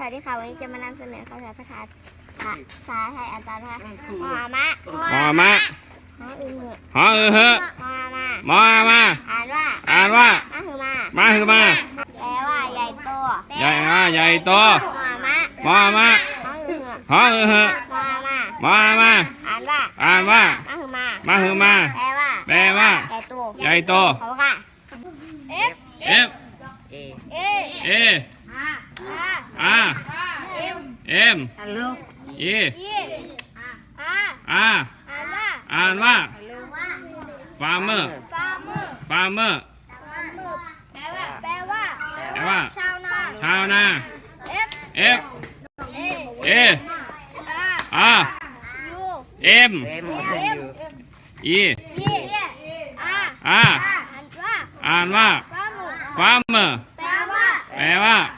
สวัสดีค่ะวันนี้จะมานำเสนอภาษาภาษาภาษาไทยอาจารย์นะคะมอมะมอมะมออึงเหอะหอเออเฮะมอมะมอมาอ่านว่าอ่านว่ามาคือมามาคือมาแปลว่าใหญ่โตใหญ่มาใหญ่โตมอมะมอมะมออึงเหอะหอเออเฮะมอมะมอมาอ่านว่าอ่านว่ามาคือมามาคือมาแปลว่าแปลว่าใหญ่โตใหญ่โตขอบคุณค่ะ F F A A R R M M Hello. E E R R อ่านว่าอ่านว่า farmer farmer farmer แปลว่าแปลว่าแปลว่าชาวนาชาวนา F F A A R R U M Em M E E R R อ่านว่าอ่านว่า farmer farmer แปลว่าแปลว่าแบ